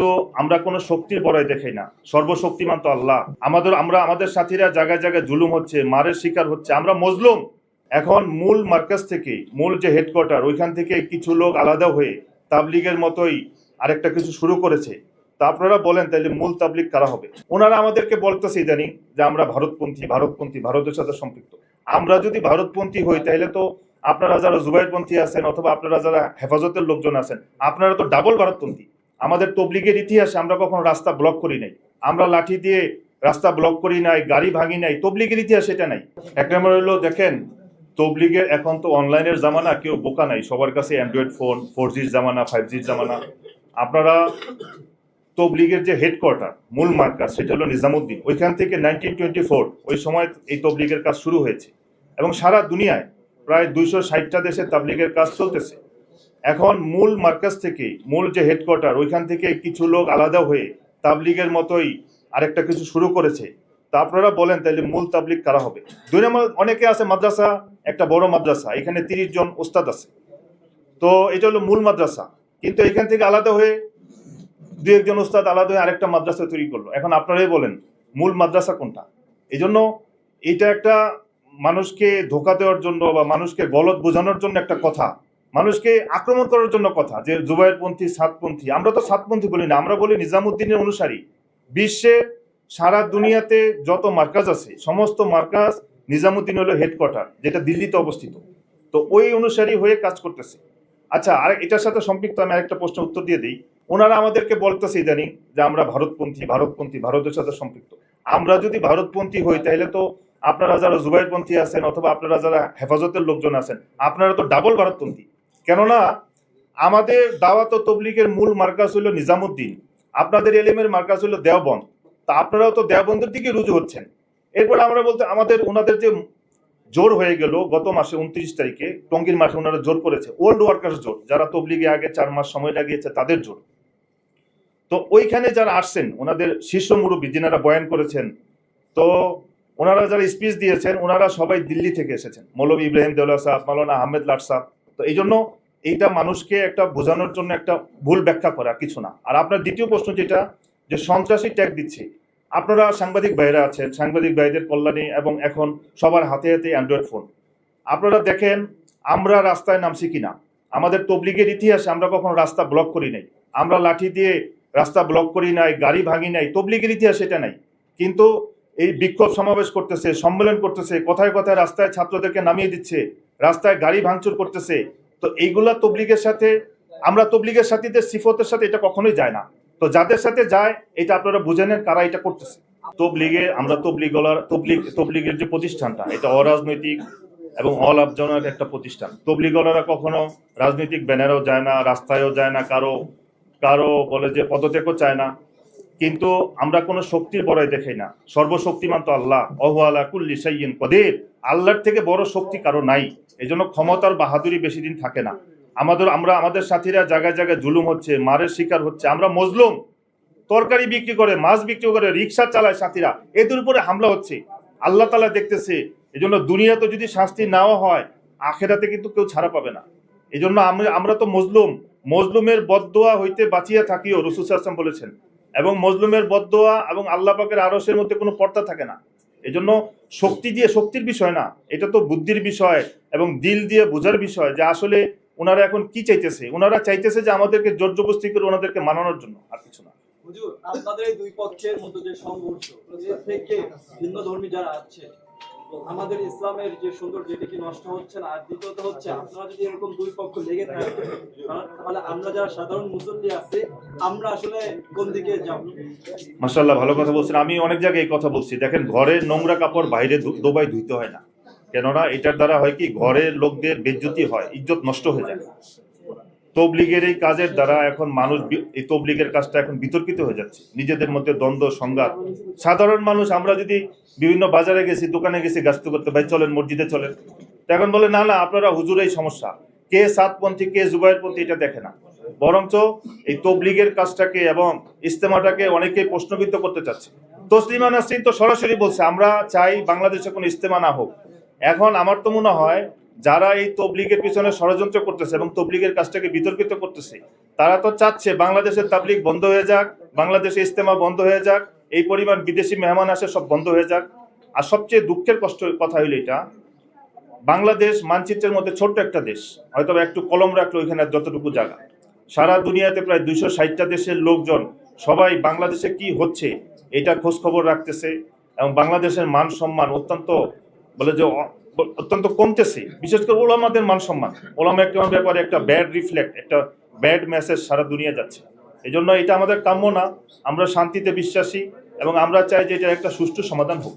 কিন্তু আমরা কোনো শক্তির বড়াই দেখাই না। সর্বশক্তিমান তো আল্লাহ। আমাদের, আমরা, আমাদের সাথীরা জায়গায় জায়গায় জুলুম হচ্ছে, মারের শিকার হচ্ছে। আমরা মজলুম। এখন মূল মার্কাজ থেকে, মূল যে হেডকোয়ার্টার ওইখান থেকে কিছু লোক আলাদা হয়ে তাবলিগের মতোই আরেকটা কিছু শুরু করেছে। তা আপনারা বলেন তাহলে মূল তাবলিগ কারা হবে? ওনারা আমাদেরকে বলতেছে ইদানিং যে আমরা ভারতপন্থী ভারতপন্থী, ভারতের সাথে সম্পৃক্ত। আমরা যদি ভারতপন্থী হই তাহলে তো আপনারা যারা জুবাইরপন্থী আছেন অথবা আপনারা যারা হেফাজতের লোকজন আছেন, আপনারা তো ডাবল ভারতপন্থী। আমাদের তবলিগের ইতিহাসে আমরা কখনো রাস্তা ব্লক করি নাই। আমরা লাঠি দিয়ে রাস্তা ব্লক করি নাই, গাড়ি ভাঙি নাই, তবলিগের ইতিহাস এটা নাই। এক নম্বর হলো, দেখেন, তবলিগের এখন তো অনলাইনের জামানা, কেউ বোকা নাই। সবার কাছে অ্যান্ড্রয়েড ফোন ফোর জির জামানা ফাইভ জির জামানা। আপনারা তবলিগের যে হেডকোয়ার্টার মূল মার্কাজ সেটা হলো নিজামুদ্দিন। ওইখান থেকে নাইনটিন টোয়েন্টি ফোর ওই সময় এই তবলিগের কাজ শুরু হয়েছে। এবং সারা দুনিয়ায় প্রায় দুইশো ষাটটা দেশে তাবলিগের কাজ চলতেছে। এখন মূল মার্কাজ থেকে মূল যে হেডকোয়ার্টার ওইখান থেকে কিছু লোক আলাদা হয়ে তাবলিগের মতোই আরেকটা কিছু শুরু করেছে। তা আপনারা বলেন তাহলে মূল তাবলিগ কারা হবে? দুই নম্বর, অনেকে আছে মাদ্রাসা, একটা বড় মাদ্রাসা, এখানে তিরিশ জন ওস্তাদ আছে। তো এটা হলো মূল মাদ্রাসা। কিন্তু এখান থেকে আলাদা হয়ে দু একজন ওস্তাদ আলাদা হয়ে আরেকটা মাদ্রাসা তৈরি করল। এখন আপনারাই বলেন, মূল মাদ্রাসা কোনটা? এই জন্য এটা একটা মানুষকে ধোকা দেওয়ার জন্য বা মানুষকে গলত বোঝানোর জন্য একটা কথা। মানুষকে আক্রমণ করার জন্য কথা, যে জুবাইরপন্থী, সাতপন্থী। আমরা তো সাতপন্থী বলি না, আমরা বলি নিজামুদ্দিনের অনুসারী। বিশ্বে সারা দুনিয়াতে যত মার্কাজ আছে, সমস্ত মার্কাজ নিজামুদ্দিন হলো হেডকোয়ার্টার যেটা দিল্লিতে অবস্থিত। তো ওই অনুসারী হয়ে কাজ করতেছে। আচ্ছা আর এটার সাথে সম্পৃক্ত আমি আরেকটা প্রশ্ন উত্তর দিয়ে দিই। ওনারা আমাদেরকে বলতেছে ইদানিং যে আমরা ভারতপন্থী ভারতপন্থী, ভারতের সাথে সম্পৃক্ত। আমরা যদি ভারতপন্থী হই, তাহলে তো আপনারা যারা জুবাইরপন্থী আছেন অথবা আপনারা যারা হেফাজতের লোকজন আছেন, আপনারা তো ডাবল ভারতপন্থী। কেননা আমাদের দাওয়াত তবলিগের মূল মার্কাজ হলো নিজামুদ্দিন। আপনাদের এলিমের মার্কাজ হলো দেওবন্দ। তা আপনারাও তো দেওবন্দের দিকে রুজু হচ্ছেন। এরপর আমরা বলতে, আমাদের ওনাদের যে জোর হয়ে গেল গত মাসে উনত্রিশ তারিখে, টঙ্গীর মাসে ওনারা জোর করেছে। ওল্ড ওয়ার্কার্স জোর। যারা তবলিগে আগে চার মাস সময় লাগিয়েছে, তাদের জোর। তো ওইখানে যারা আসছেন, ওনাদের শীর্ষ মুরব্বী যিনারা বয়ান করেছেন, তো ওনারা যারা স্পিচ দিয়েছেন, ওনারা সবাই দিল্লি থেকে এসেছেন। মৌলভী ইব্রাহিম দেওলা সাহেব মালানা আহমেদ লাট সাহেব তো এই জন্য এইটা মানুষকে একটা বোঝানোর জন্য একটা ভুল ব্যাখ্যা করা, কিছু না। আর আপনার দ্বিতীয় প্রশ্ন যেটা, যে সন্ত্রাসী ট্যাগ দিচ্ছে। আপনারা সাংবাদিক ভাইরা আছেন, সাংবাদিক ভাইদের কল্যাণে এবং এখন সবার হাতে হাতে অ্যান্ড্রয়েড ফোন আপনারা দেখেন, আমরা রাস্তায় নামছি কিনা? আমাদের তবলিগের ইতিহাসে আমরা কখনো রাস্তা ব্লক করি নাই। আমরা লাঠি দিয়ে রাস্তা ব্লক করি নাই, গাড়ি ভাঙি নাই, তবলিগের ইতিহাস এটা নাই। কিন্তু এই বিক্ষোভ সমাবেশ করতেছে, সম্মেলন করতেছে, কথায় কথায় রাস্তায় ছাত্রদেরকে নামিয়ে দিচ্ছে। রাস্তায় গাড়ি ভাঙচুর করতেছে, তো এইগুলা তবলিগের সাথে, আমরা তবলিগের সাথীদের সিফতের সাথে এটা কখনোই যায় না। তো যাদের সাথে যায়, এটা আপনারা বুঝে নেন কারা এটা করতেছে। তবলিগে, আমরা তবলিগলার, তবলিগ, তবলিগের যে প্রতিষ্ঠানটা, এটা অরাজনৈতিক এবং অলাভজনক একটা প্রতিষ্ঠান। তবলিগলারা কখনো রাজনৈতিক ব্যানারেও যায় না, রাস্তায়ও যায় না, কারও কারও বলে যে পদত্যাগও চায় না। কিন্তু আমরা কোনো শক্তির বড়াই দেখাই না। সর্বশক্তিমান তো আল্লাহ। অহুয়ালা কুল্লি সাইয়িন কদের। আল্লাহর থেকে বড় শক্তি কারও নাই। এই জন্য ক্ষমতার বাহাদুরি বেশি দিন থাকে না। আমাদের, আমরা, আমাদের সাথীরা জায়গায় জায়গায় জুলুম হচ্ছে, মারের শিকার হচ্ছে। আমরা মজলুম। তরকারি বিক্রি করে, মাছ বিক্রি করে, রিক্সা চালায় সাথীরা। এদের উপরে হামলা হচ্ছে। আল্লাহ তালা দেখতেছে। এই জন্য দুনিয়াতে যদি শাস্তি নাও হয়, আখেরাতে কিন্তু কেউ ছাড়া পাবে না। এই জন্য আমরা তো মজলুম। মজলুমের বদদোয়া হইতে বাঁচিয়ে থাকিও রসুল আসলাম বলেছেন। এবং মজলুমের বদোয়া এবং আল্লাহ পাকের আরসের মধ্যে কোনো পর্দা থাকে না। এজন্য জন্য শক্তি দিয়ে শক্তির বিষয় না, এটা তো বুদ্ধির বিষয় এবং দিল দিয়ে বোঝার বিষয় যে আসলে ওনারা এখন কি চাইতেছে। ওনারা চাইতেছে যে আমাদেরকে জোর জবস্তি করে ওনাদেরকে মানানোর জন্য, আর কিছু না। আপনাদের দুই পক্ষের মধ্যে যে সংঘর্ষ থেকে ভিন্ন ধর্মী যারা আছে আমাদের ইসলামের যে সৌন্দর্য, এটা কি নষ্ট হচ্ছে না? আর দ্বিতীয়ত হচ্ছে, আপনারা যদি এরকম দুই পক্ষ লেগে থাকে, তাহলে আমরা যারা সাধারণ মুসল্লি আছে, আমরা আসলে কোন দিকে যাব? মাসাল্লাহ ভালো কথা বলছেন। আমি অনেক জায়গায় এই কথা বলছি। দেখেন ঘরের নোংরা কাপড় বাইরে দোবাই ধুইতে হয় না। কেননা, এটার দ্বারা হয় কি, ঘরের লোকদের বেজ্জতি হয়, ইজ্জত নষ্ট হয়ে যায়। তবলিগের এই কাজের দ্বারা এখন মানুষ এই তবলিগের কাজটা এখন বিতর্কিত হয়ে যাচ্ছে। নিজেদের মধ্যে দ্বন্দ্ব, সংঘাত। সাধারণ মানুষ, আমরা যদি বিভিন্ন বাজারে গেছি, দোকানে গেছি গাছতে করতে, ভাই চলেন, মসজিদে চলেন। এখন বলে, না না, আপনারা হুজুর, এই সমস্যা। কে সাতপন্থী, কে জুবাইরপন্থী এটা দেখে না। বরঞ্চ এই তবলিগের কাজটাকে এবং ইস্তেমাটাকে অনেকেই প্রশ্নবিদ্ধ করতে চাচ্ছে। তসলিমা নাসরিন তো সরাসরি বলছে, আমরা চাই বাংলাদেশে কোনো ইস্তেমা না হোক। এখন আমার তো মনে হয় যারা এই তবলিগের পিছনে ষড়যন্ত্র করতেছে এবং তবলিগের কাজটাকে বিতর্কিত করতেছে, তারা তো চাচ্ছে বাংলাদেশের তাবলিগ বন্ধ হয়ে যাক বাংলাদেশে ইস্তেমা বন্ধ হয়ে যাক, এই পরিমাণ বিদেশি মেহমান আসে সব বন্ধ হয়ে যাক। আর সবচেয়ে দুঃখের কষ্ট, কথা হইল এটা, বাংলাদেশ মানচিত্রের মধ্যে ছোট্ট একটা দেশ হয়তো একটু কলম রাখল ওইখানে যতটুকু জায়গা। সারা দুনিয়াতে প্রায় দুইশো ষাটটা দেশের লোকজন, সবাই বাংলাদেশে কি হচ্ছে এটা খোঁজ খবর রাখতেছে এবং বাংলাদেশের মান সম্মান অত্যন্ত বলে যে অত্যন্ত কমতেছে। বিশেষ করে ওলামাদের মান সম্মান ওলামা একটা ব্যাপারে একটা ব্যাড রিফ্লেক্ট একটা ব্যাড মেসেজ সারা দুনিয়া যাচ্ছে। এই জন্য এটা আমাদের কাম্য না। আমরা শান্তিতে বিশ্বাসী এবং আমরা চাই যে এটা একটা সুষ্ঠু সমাধান হোক।